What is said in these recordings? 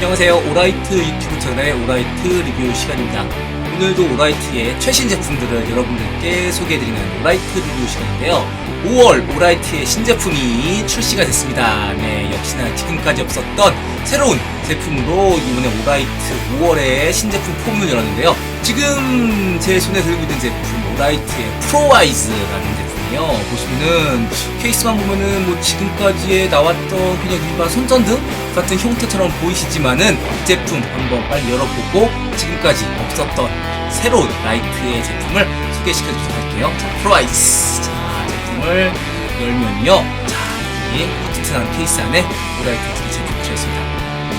안녕하세요. 오라이트 유튜브 채널의 오라이트 리뷰 시간입니다. 오늘도 오라이트의 최신 제품들을 여러분들께 소개해드리는 오라이트 리뷰 시간인데요. 5월 오라이트의 신제품이 출시가 됐습니다. 네, 역시나 지금까지 없었던 새로운 제품으로 이번에 오라이트 5월에 신제품 폼을 열었는데요. 지금 제 손에 들고 있는 제품 오라이트의 프로와이즈라는 제품 이에요. 보시면은 케이스만 보면은 뭐 지금까지에 나왔던 그냥 일반 손전등 같은 형태처럼 보이시지만은 이 제품 한번 빨리 열어보고 지금까지 없었던 새로운 라이트의 제품을 소개시켜 주도록 할게요. 자, 프로와이즈. 자, 제품을 열면요. 자, 이 튼튼한 케이스 안에 오라이트 두 제품이 들어있습니다.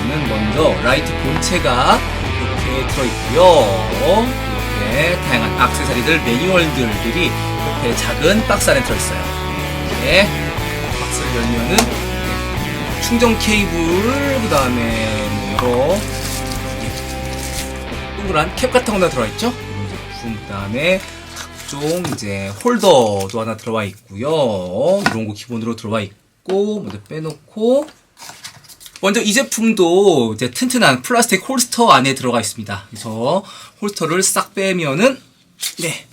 이거는 먼저 라이트 본체가 이렇게 들어있고요. 이렇게 다양한 악세사리들, 매뉴얼들이 옆에 작은 박스 안에 들어있어요. 이렇게 박스를 열면은 네, 충전 케이블, 그 다음에 뭐 이런 동그란 캡 같은 거 하나 들어있죠? 제품, 그 다음에 각종 이제 홀더도 하나 들어와 있고요. 이런 거 기본으로 들어와 있고, 먼저 빼놓고, 먼저 이 제품도 이제 튼튼한 플라스틱 홀스터 안에 들어가 있습니다. 그래서 홀스터를 싹 빼면은 네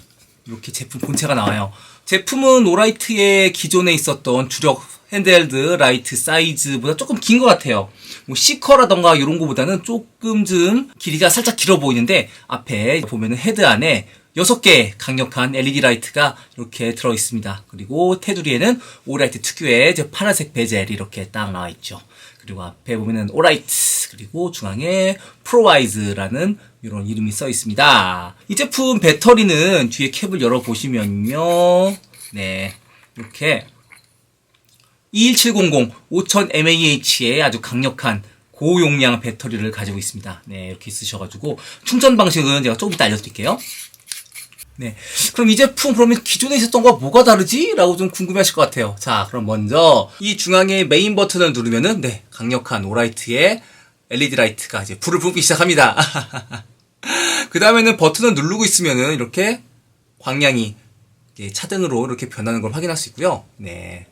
이렇게 제품 본체가 나와요. 제품은 오라이트의 기존에 있었던 주력 핸드헬드 라이트 사이즈보다 조금 긴 것 같아요. 뭐 C커라던가 이런 거보다는 조금 좀 길이가 살짝 길어 보이는데 앞에 보면은 헤드 안에 6개 강력한 LED 라이트가 이렇게 들어 있습니다. 그리고 테두리에는 오라이트 특유의 저 파란색 베젤이 이렇게 딱 나와 있죠. 그리고 앞에 보면은 오라이트 그리고 중앙에 프로와이즈라는 이런 이름이 써 있습니다. 이 제품 배터리는 뒤에 캡을 열어 보시면요. 네. 이렇게 21700 5000mAh의 아주 강력한 고용량 배터리를 가지고 있습니다. 네, 이렇게 있으셔가지고 충전 방식은 제가 조금 이따 알려드릴게요. 네. 그럼 이 제품 그러면 기존에 있었던 거와 뭐가 다르지? 라고 좀 궁금해 하실 것 같아요. 자, 그럼 먼저 이 중앙에 메인 버튼을 누르면은 네, 강력한 오라이트의 LED 라이트가 이제 불을 뿜기 시작합니다. 그 다음에는 버튼을 누르고 있으면은 이렇게 광량이 차등으로 이렇게 변하는 걸 확인할 수 있고요. 네.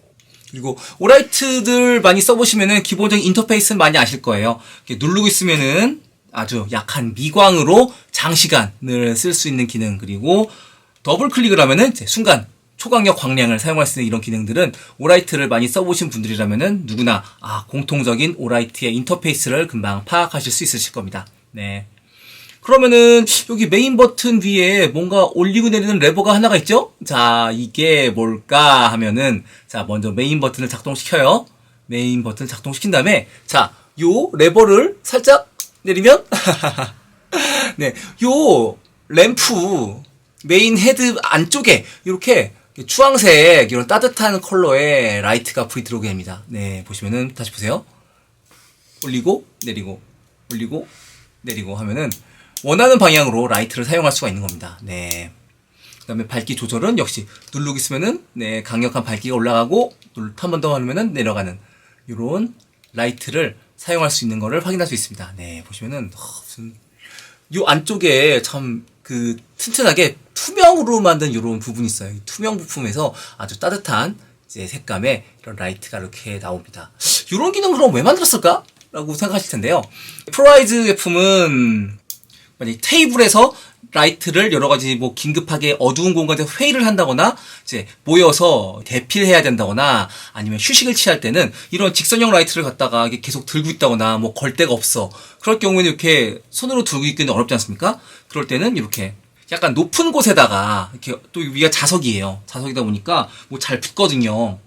그리고 오라이트들 많이 써보시면은 기본적인 인터페이스는 많이 아실 거예요. 누르고 있으면은 아주 약한 미광으로 장시간을 쓸 수 있는 기능 그리고 더블 클릭을 하면은 순간 초강력 광량을 사용할 수 있는 이런 기능들은 오라이트를 많이 써보신 분들이라면은 누구나 아 공통적인 오라이트의 인터페이스를 금방 파악하실 수 있으실 겁니다. 네. 그러면은 여기 메인 버튼 위에 뭔가 올리고 내리는 레버가 하나가 있죠? 자, 이게 뭘까 하면은 자, 먼저 메인 버튼을 작동시켜요. 메인 버튼 작동시킨 다음에 자, 요 레버를 살짝 내리면 네, 요 램프 메인 헤드 안쪽에 이렇게 주황색 이런 따뜻한 컬러의 라이트가 불이 들어오게 됩니다. 네, 보시면은 다시 보세요. 올리고 내리고 올리고 내리고 하면은 원하는 방향으로 라이트를 사용할 수가 있는 겁니다. 네. 그다음에 밝기 조절은 역시 누르고 있으면은 네 강력한 밝기가 올라가고 한 번 더 하면은 내려가는 이런 라이트를 사용할 수 있는 거를 확인할 수 있습니다. 네 보시면은 어, 무슨 요 안쪽에 참 그 튼튼하게 투명으로 만든 이런 부분이 있어요. 이 투명 부품에서 아주 따뜻한 이제 색감의 이런 라이트가 이렇게 나옵니다. 이런 기능 그럼 왜 만들었을까? 라고 생각하실 텐데요. 프로라이즈 제품은 만약 테이블에서 라이트를 여러 가지 뭐 긴급하게 어두운 공간에서 회의를 한다거나 이제 모여서 대피를 해야 된다거나 아니면 휴식을 취할 때는 이런 직선형 라이트를 갖다가 계속 들고 있다거나 뭐 걸 데가 없어. 그럴 경우에는 이렇게 손으로 들고 있기는 어렵지 않습니까? 그럴 때는 이렇게 약간 높은 곳에다가 이렇게 또 위가 자석이에요. 자석이다 보니까 뭐 잘 붙거든요.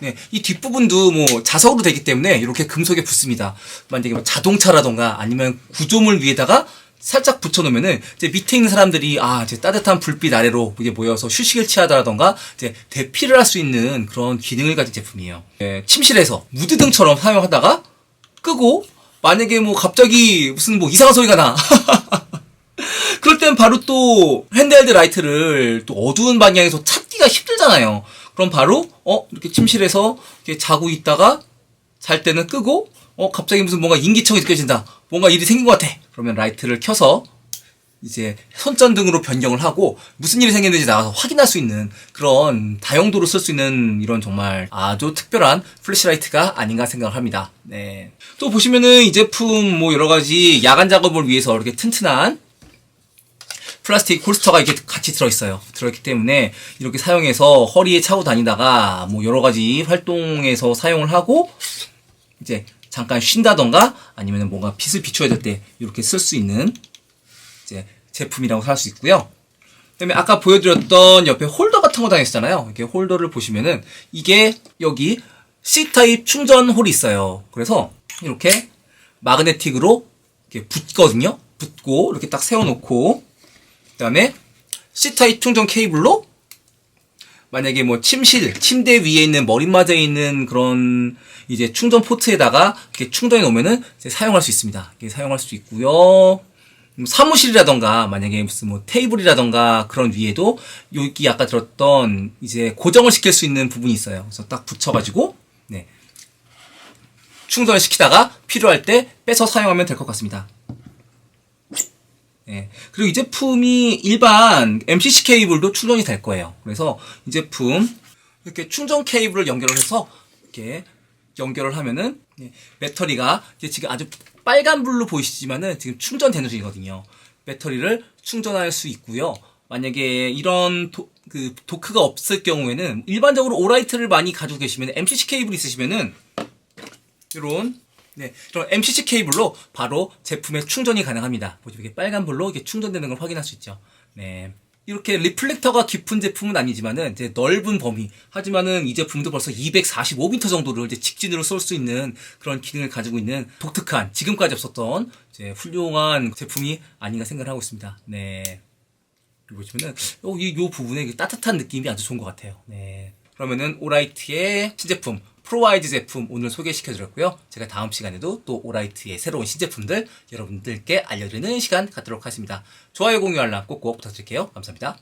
네, 이 뒷부분도 뭐 자석으로 되기 때문에 이렇게 금속에 붙습니다. 만약에 뭐 자동차라던가 아니면 구조물 위에다가 살짝 붙여놓으면은 이제 밑에 있는 사람들이 아 이제 따뜻한 불빛 아래로 이게 모여서 휴식을 취하다라던가 이제 대피를 할 수 있는 그런 기능을 가진 제품이에요. 예, 침실에서 무드등처럼 사용하다가 끄고 만약에 뭐 갑자기 무슨 뭐 이상한 소리가 나. 그럴 땐 바로 또 핸드헬드 라이트를 또 어두운 방향에서 찾기가 힘들잖아요. 그럼 바로 어 이렇게 침실에서 이렇게 자고 있다가 잘 때는 끄고 어 갑자기 무슨 뭔가 인기척이 느껴진다. 뭔가 일이 생긴 것 같아. 그러면 라이트를 켜서 이제 손전등으로 변경을 하고 무슨 일이 생겼는지 나가서 확인할 수 있는 그런 다용도로 쓸 수 있는 이런 정말 아주 특별한 플래시라이트가 아닌가 생각을 합니다. 네. 또 보시면은 이 제품 뭐 여러 가지 야간 작업을 위해서 이렇게 튼튼한 플라스틱 홀스터가 이렇게 같이 들어있어요. 들어있기 때문에 이렇게 사용해서 허리에 차고 다니다가 뭐 여러 가지 활동에서 사용을 하고 이제 잠깐 쉰다던가 아니면 뭔가 빛을 비춰야 될 때 이렇게 쓸 수 있는 이제 제품이라고 할 수 있고요. 그다음에 아까 보여드렸던 옆에 홀더 같은 거 다녔잖아요. 이렇게 홀더를 보시면은 이게 여기 C 타입 충전 홀이 있어요. 그래서 이렇게 마그네틱으로 이렇게 붙거든요. 붙고 이렇게 딱 세워놓고 그다음에 C 타입 충전 케이블로 만약에 뭐 침실, 침대 위에 있는 머리맡에 있는 그런 이제 충전 포트에다가 이렇게 충전해 놓으면은 사용할 수 있습니다. 사용할 수 있고요. 음, 사무실이라던가 만약에 무슨 뭐 테이블이라던가 그런 위에도 여기 아까 들었던 이제 고정을 시킬 수 있는 부분이 있어요. 그래서 딱 붙여가지고 네 충전을 시키다가 필요할 때 빼서 사용하면 될 것 같습니다. 예. 그리고 이 제품이 일반 MCC 케이블도 충전이 될 거예요. 그래서 이 제품 이렇게 충전 케이블을 연결을 해서 이렇게 연결을 하면은 예, 배터리가 이제 지금 아주 빨간 불로 보이시지만은 지금 충전되는 중이거든요. 배터리를 충전할 수 있고요. 만약에 이런 도, 그 도크가 없을 경우에는 일반적으로 오라이트를 많이 가지고 계시면 MCC 케이블 있으시면은 이런 네, 이런 MCC 케이블로 바로 제품의 충전이 가능합니다. 보시면 이렇게 빨간 불로 이렇게 충전되는 걸 확인할 수 있죠. 네. 이렇게 리플렉터가 깊은 제품은 아니지만은 이제 넓은 범위. 하지만은 이 제품도 벌써 245m 정도를 이제 직진으로 쏠 수 있는 그런 기능을 가지고 있는 독특한 지금까지 없었던 이제 훌륭한 제품이 아닌가 생각을 하고 있습니다. 네. 보시면은 요, 이, 요 부분에 이 따뜻한 느낌이 아주 좋은 것 같아요. 네. 그러면은 오라이트의 신제품 프로와이즈 제품 오늘 소개시켜 드렸고요. 제가 다음 시간에도 또 오라이트의 새로운 신제품들 여러분들께 알려드리는 시간 갖도록 하겠습니다. 좋아요 공유 알람 꼭꼭 부탁드릴게요. 감사합니다.